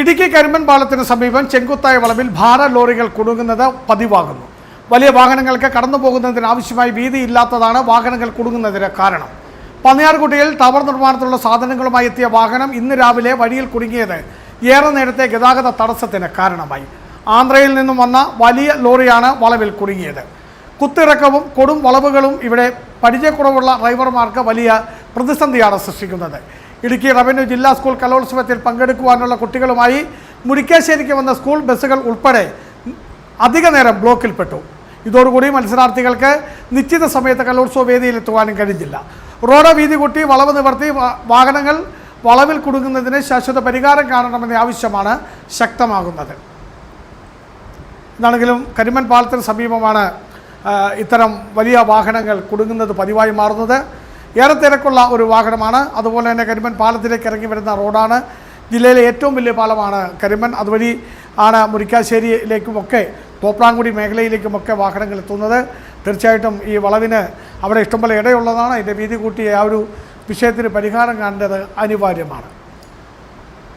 ഇടുക്കി കരിമ്പൻ പാലത്തിന് സമീപം ചെങ്കുത്തായ വളവിൽ ഭാര ലോറികൾ കുടുങ്ങുന്നത് പതിവാകുന്നു. വലിയ വാഹനങ്ങൾക്ക് കടന്നു പോകുന്നതിന് ആവശ്യമായി വീതി ഇല്ലാത്തതാണ് വാഹനങ്ങൾ കുടുങ്ങുന്നതിന് കാരണം. പന്നിയാർകുട്ടിയിൽ ടവർ നിർമ്മാണത്തിലുള്ള സാധനങ്ങളുമായി എത്തിയ വാഹനം ഇന്ന് രാവിലെ വഴിയിൽ കുടുങ്ങിയത് ഏറെ നേരത്തെ ഗതാഗത തടസ്സത്തിന് കാരണമായി. ആന്ധ്രയിൽ നിന്നും വന്ന വലിയ ലോറിയാണ് വളവിൽ കുടുങ്ങിയത്. കുത്തിറക്കവും കൊടും വളവുകളും ഇവിടെ പരിചയക്കുറവുള്ള ഡ്രൈവർമാർക്ക് വലിയ പ്രതിസന്ധിയാണ് സൃഷ്ടിക്കുന്നത്. ഇടുക്കി റവന്യൂ ജില്ലാ സ്കൂൾ കലോത്സവത്തിൽ പങ്കെടുക്കുവാനുള്ള കുട്ടികളുമായി മുരിക്കാശ്ശേരിക്ക് വന്ന സ്കൂൾ ബസ്സുകൾ ഉൾപ്പെടെ അധിക നേരം ബ്ലോക്കിൽപ്പെട്ടു. ഇതോടുകൂടി മത്സരാർത്ഥികൾക്ക് നിശ്ചിത സമയത്ത് കലോത്സവ വേദിയിലെത്തുവാനും കഴിഞ്ഞില്ല. റോഡ് വീതി കൂട്ടി വളവ് നിവർത്തി വാഹനങ്ങൾ വളവിൽ കുടുങ്ങുന്നതിന് ശാശ്വത പരിഹാരം കാണണമെന്ന ആവശ്യമാണ് ശക്തമാകുന്നത്. എന്നാണെങ്കിലും കരിമൻ പാലത്തിന് സമീപമാണ് ഇത്തരം വലിയ വാഹനങ്ങൾ കുടുങ്ങുന്നത് പതിവായി മാറുന്നത്. ഏറെ തിരക്കുള്ള ഒരു വാഹനമാണ്. അതുപോലെ തന്നെ കരിമൻ പാലത്തിലേക്ക് ഇറങ്ങി വരുന്ന റോഡാണ്. ജില്ലയിലെ ഏറ്റവും വലിയ പാലമാണ് കരിമൻ അതുവഴി ആണ് മുരിക്കാശ്ശേരിയിലേക്കുമൊക്കെ തോപ്രാങ്കുടി മേഖലയിലേക്കുമൊക്കെ വാഹനങ്ങൾ എത്തുന്നത്. തീർച്ചയായിട്ടും ഈ വളവിന് അവിടെ ഇഷ്ടംപോലെ ഇടയുള്ളതാണ്. ഇതിന്റെ വീതി കൂട്ടിയ ആ ഒരു വിഷയത്തിന് പരിഹാരം കാണേണ്ടത് അനിവാര്യമാണ്.